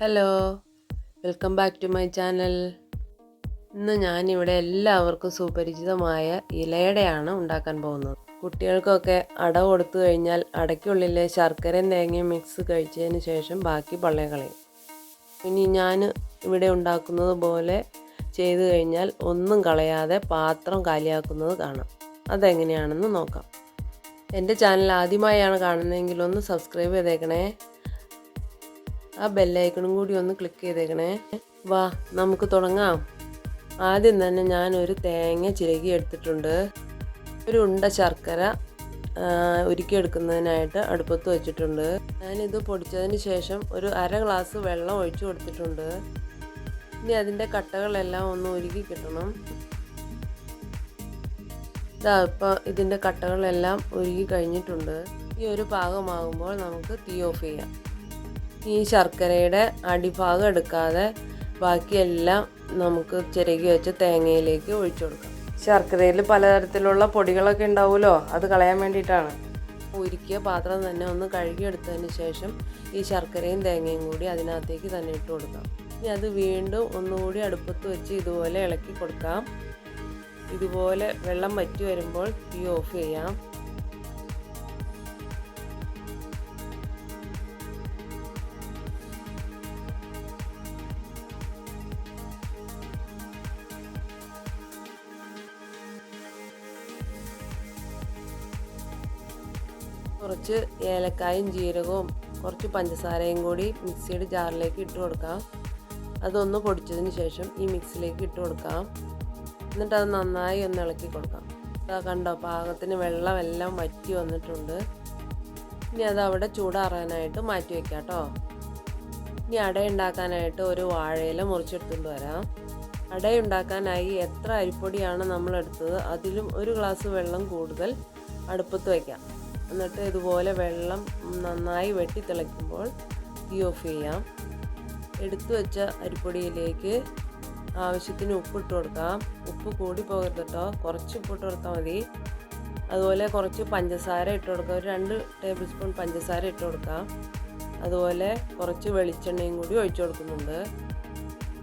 Hello welcome back to my channel ഇന്ന് ഞാനിവിടെ എല്ലാവർക്കും സുപരിചിതമായ ഇലയടയാണ് ഉണ്ടാക്കാൻ പോകുന്നത്. കുട്ടികൾക്കൊക്കെ അട കൊടുത്തു കഴിഞ്ഞാൽ അടയ്ക്കുള്ളിലെ ശർക്കരയും തേങ്ങയും മിക്സ് കഴിച്ചതിന് ശേഷം ബാക്കി പള്ളേ കളയും. ഇനി ഞാൻ ഇവിടെ ഉണ്ടാക്കുന്നത് പോലെ ചെയ്തു കഴിഞ്ഞാൽ ഒന്നും കളയാതെ പാത്രം കാലിയാക്കുന്നത് കാണാം. അതെങ്ങനെയാണെന്ന് നോക്കാം. എന്റെ ചാനൽ ആദ്യമായാണ് കാണുന്നതെങ്കിൽ ഒന്ന് സബ്സ്ക്രൈബ് ചെയ്തേക്കണേ. ആ ബെല്ലൈക്കണും കൂടി ഒന്ന് ക്ലിക്ക് ചെയ്തേക്കണേ. വാ നമുക്ക് തുടങ്ങാം. ആദ്യം തന്നെ ഞാൻ ഒരു തേങ്ങ ചിരകി എടുത്തിട്ടുണ്ട്. ഒരു ഉണ്ട ശർക്കര ഉരുക്കിയെടുക്കുന്നതിനായിട്ട് അടുപ്പത്ത് വെച്ചിട്ടുണ്ട്. ഞാനിത് പൊടിച്ചതിന് ശേഷം ഒരു അര ഗ്ലാസ് വെള്ളം ഒഴിച്ചു കൊടുത്തിട്ടുണ്ട്. ഇനി അതിന്റെ കട്ടകളെല്ലാം ഒന്ന് ഉരുക്കി കിട്ടണം. ഇതാ ഇപ്പോൾ ഇതിന്റെ കട്ടകളെല്ലാം ഉരുകി കഴിഞ്ഞിട്ടുണ്ട്. ഈ ഒരു പാകമാകുമ്പോൾ നമുക്ക് തീ ഓഫ് ചെയ്യാം. ഈ ശർക്കരയുടെ അടിഭാഗം എടുക്കാതെ ബാക്കിയെല്ലാം നമുക്ക് ചിരകി വെച്ച് തേങ്ങയിലേക്ക് ഒഴിച്ചു കൊടുക്കാം. ശർക്കരയിൽ പലതരത്തിലുള്ള പൊടികളൊക്കെ ഉണ്ടാവുമല്ലോ അത് കളയാൻ വേണ്ടിയിട്ടാണ്. ഉരുക്കിയ പാത്രം തന്നെ ഒന്ന് കഴുകിയെടുത്തതിന് ശേഷം ഈ ശർക്കരയും തേങ്ങയും കൂടി അതിനകത്തേക്ക് തന്നെ ഇട്ട് കൊടുക്കാം. ഇനി അത് വീണ്ടും ഒന്നുകൂടി അടുപ്പത്ത് വെച്ച് ഇതുപോലെ ഇളക്കി കൊടുക്കാം. ഇതുപോലെ വെള്ളം വറ്റി വരുമ്പോൾ തീ ഓഫ് ചെയ്യാം. കുറച്ച് ഏലക്കായും ജീരകവും കുറച്ച് പഞ്ചസാരയും കൂടി മിക്സിയുടെ ജാറിലേക്ക് ഇട്ട് കൊടുക്കാം. അതൊന്ന് പൊടിച്ചതിന് ശേഷം ഈ മിക്സിലേക്ക് ഇട്ട് കൊടുക്കാം. എന്നിട്ട് അത് നന്നായി ഒന്ന് ഇളക്കി കൊടുക്കാം. അതാ കണ്ടോ പാകത്തിന് വെള്ളമെല്ലാം വറ്റി വന്നിട്ടുണ്ട്. ഇനി അത് അവിടെ ചൂടാറാനായിട്ട് മാറ്റി വയ്ക്കാം കേട്ടോ. ഇനി അട ഉണ്ടാക്കാനായിട്ട് ഒരു വാഴയില മുറിച്ചെടുത്തുകൊണ്ട് വരാം. അട ഉണ്ടാക്കാനായി എത്ര അരിപ്പൊടിയാണ് നമ്മൾ എടുത്തത് അതിലും ഒരു ഗ്ലാസ് വെള്ളം കൂടുതൽ അടുപ്പത്ത് വയ്ക്കാം എന്നിട്ട് ഇതുപോലെ വെള്ളം നന്നായി വെട്ടി തിളയ്ക്കുമ്പോൾ തീ ഓഫ് ചെയ്യാം. എടുത്തു വെച്ച അരിപ്പൊടിയിലേക്ക് ആവശ്യത്തിന് ഉപ്പിട്ട് കൊടുക്കാം. ഉപ്പ് കൂടി പോകരുത് കേട്ടോ കുറച്ച് ഉപ്പിട്ട് കൊടുത്താൽ മതി. അതുപോലെ കുറച്ച് പഞ്ചസാര ഇട്ട് കൊടുക്കാം. ഒരു രണ്ട് ടേബിൾ സ്പൂൺ പഞ്ചസാര ഇട്ട് കൊടുക്കാം. അതുപോലെ കുറച്ച് വെളിച്ചെണ്ണയും കൂടി ഒഴിച്ചു കൊടുക്കുന്നുണ്ട്.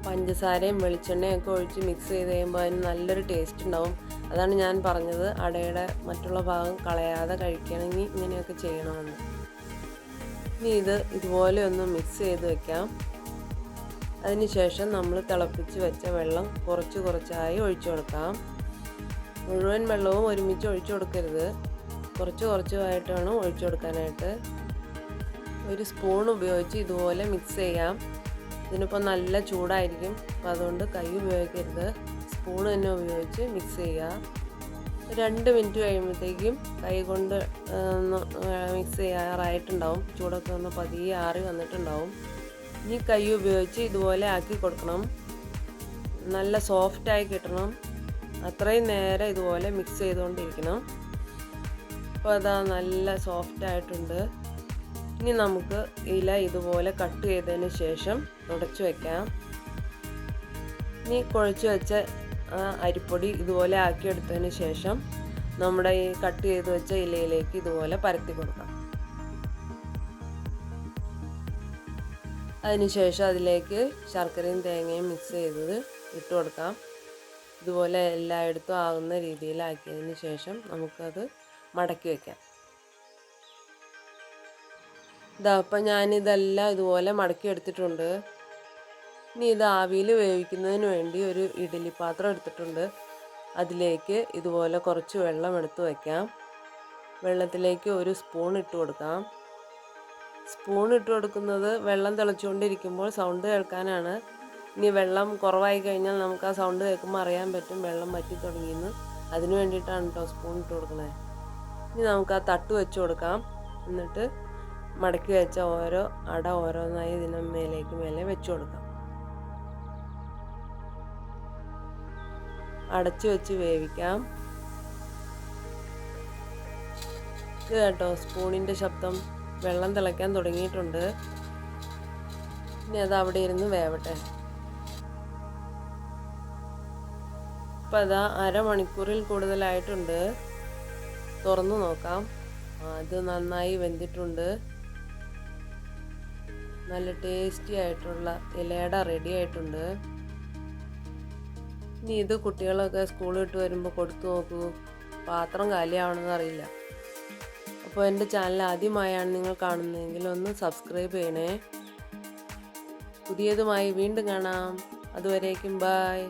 പഞ്ചസാരയും വെളിച്ചെണ്ണയും ഒക്കെ ഒഴിച്ച് മിക്സ് ചെയ്ത് കഴിയുമ്പോൾ അതിന് നല്ലൊരു ടേസ്റ്റ് ഉണ്ടാവും. അതാണ് ഞാൻ പറഞ്ഞത്. അടയുടെ മറ്റുള്ള ഭാഗം കളയാതെ കഴിക്കണമെങ്കിൽ ഇങ്ങനെയൊക്കെ ചെയ്യണമെന്ന്. ഇനി ഇത് ഇതുപോലെ ഒന്ന് മിക്സ് ചെയ്ത് വെക്കാം. അതിനുശേഷം നമ്മൾ തിളപ്പിച്ച് വെച്ച വെള്ളം കുറച്ച് കുറച്ചായി ഒഴിച്ചു കൊടുക്കാം. മുഴുവൻ വെള്ളവും ഒരുമിച്ച് ഒഴിച്ചു കൊടുക്കരുത്. കുറച്ച് കുറച്ചുമായിട്ടാണ് ഒഴിച്ചു കൊടുക്കാനായിട്ട്. ഒരു സ്പൂൺ ഉപയോഗിച്ച് ഇതുപോലെ മിക്സ് ചെയ്യാം. ഇതിനിപ്പോൾ നല്ല ചൂടായിരിക്കും. അപ്പോൾ അതുകൊണ്ട് കൈ ഉപയോഗിക്കരുത്. സ്പൂൺ തന്നെ ഉപയോഗിച്ച് മിക്സ് ചെയ്യുക. രണ്ട് മിനിറ്റ് കഴിയുമ്പോഴത്തേക്കും കൈ കൊണ്ട് മിക്സ് ചെയ്യാറായിട്ടുണ്ടാവും. ചൂടൊക്കെ ഒന്ന് പതിയെ ആറി വന്നിട്ടുണ്ടാവും. ഇനി കൈ ഉപയോഗിച്ച് ഇതുപോലെ ആക്കി കൊടുക്കണം. നല്ല സോഫ്റ്റായി കിട്ടണം. അത്രയും നേരം ഇതുപോലെ മിക്സ് ചെയ്തുകൊണ്ടിരിക്കണം. അപ്പോൾ അതാ നല്ല സോഫ്റ്റ് ആയിട്ടുണ്ട്. ഇനി നമുക്ക് ഇല ഇതുപോലെ കട്ട് ചെയ്തതിന് ശേഷം തുടച്ച് വയ്ക്കാം ഇനി കുഴച്ച് വെച്ച അരിപ്പൊടി ഇതുപോലെ ആക്കി ആക്കിയെടുത്തതിന് ശേഷം നമ്മുടെ ഈ കട്ട് ചെയ്ത് വെച്ച ഇലയിലേക്ക് ഇതുപോലെ പരത്തി കൊടുക്കാം. അതിനുശേഷം അതിലേക്ക് ശർക്കരയും തേങ്ങയും മിക്സ് ചെയ്തത് ഇട്ട് കൊടുക്കാം. ഇതുപോലെ എല്ലായിടത്തും ആകുന്ന രീതിയിലാക്കിയതിന് ശേഷം നമുക്കത് മടക്കി വയ്ക്കാം ഇതാ അപ്പം ഞാനിതെല്ലാം ഇതുപോലെ മടക്കി എടുത്തിട്ടുണ്ട്. ഇനി ഇത് ആവിയിൽ വേവിക്കുന്നതിന് വേണ്ടി ഒരു ഇഡലി പാത്രം എടുത്തിട്ടുണ്ട്. അതിലേക്ക് ഇതുപോലെ കുറച്ച് വെള്ളം എടുത്ത് വയ്ക്കാം വെള്ളത്തിലേക്ക് ഒരു സ്പൂൺ ഇട്ട് കൊടുക്കാം. സ്പൂൺ ഇട്ട് കൊടുക്കുന്നത് വെള്ളം തിളച്ചുകൊണ്ടിരിക്കുമ്പോൾ സൗണ്ട് കേൾക്കാനാണ്. ഇനി വെള്ളം കുറവായി കഴിഞ്ഞാൽ നമുക്ക് ആ സൗണ്ട് കേൾക്കുമ്പോൾ അറിയാൻ പറ്റും വെള്ളം വറ്റി തുടങ്ങിയെന്ന്. അതിന് വേണ്ടിയിട്ടാണ് കേട്ടോ സ്പൂൺ ഇട്ട് കൊടുക്കുന്നത് ഇനി നമുക്ക് ആ തട്ട് വെച്ച് കൊടുക്കാം. എന്നിട്ട് മടക്കി വെച്ച ഓരോ അട ഓരോന്നായി ഇതിന് മേലേക്ക് മേലെ വെച്ച് കൊടുക്കാം. അടച്ചു വെച്ച് വേവിക്കാം. കേട്ടോ സ്പൂണിന്റെ ശബ്ദം വെള്ളം തിളയ്ക്കാൻ തുടങ്ങിയിട്ടുണ്ട്. ഇനി അത് അവിടെ ഇരുന്ന് വേവട്ടെ. ഇപ്പം അതാ അരമണിക്കൂറിൽ കൂടുതലായിട്ടുണ്ട്. തുറന്നു നോക്കാം. അത് നന്നായി വെന്തിട്ടുണ്ട്. നല്ല ടേസ്റ്റി ആയിട്ടുള്ള ഇലയട റെഡി ആയിട്ടുണ്ട്. ഇനി ഇത് കുട്ടികളൊക്കെ സ്കൂളിൽ ഇട്ട് വരുമ്പോൾ കൊടുത്തു നോക്കൂ. പാത്രം കാലിയാവണമെന്ന് അറിയില്ല. അപ്പോൾ എന്റെ ചാനൽ ആദ്യമായാണ് നിങ്ങൾ കാണുന്നതെങ്കിൽ ഒന്ന് സബ്സ്ക്രൈബ് ചെയ്യണേ. പുതിയതുമായി വീണ്ടും കാണാം. അതുവരേക്കും ബായ്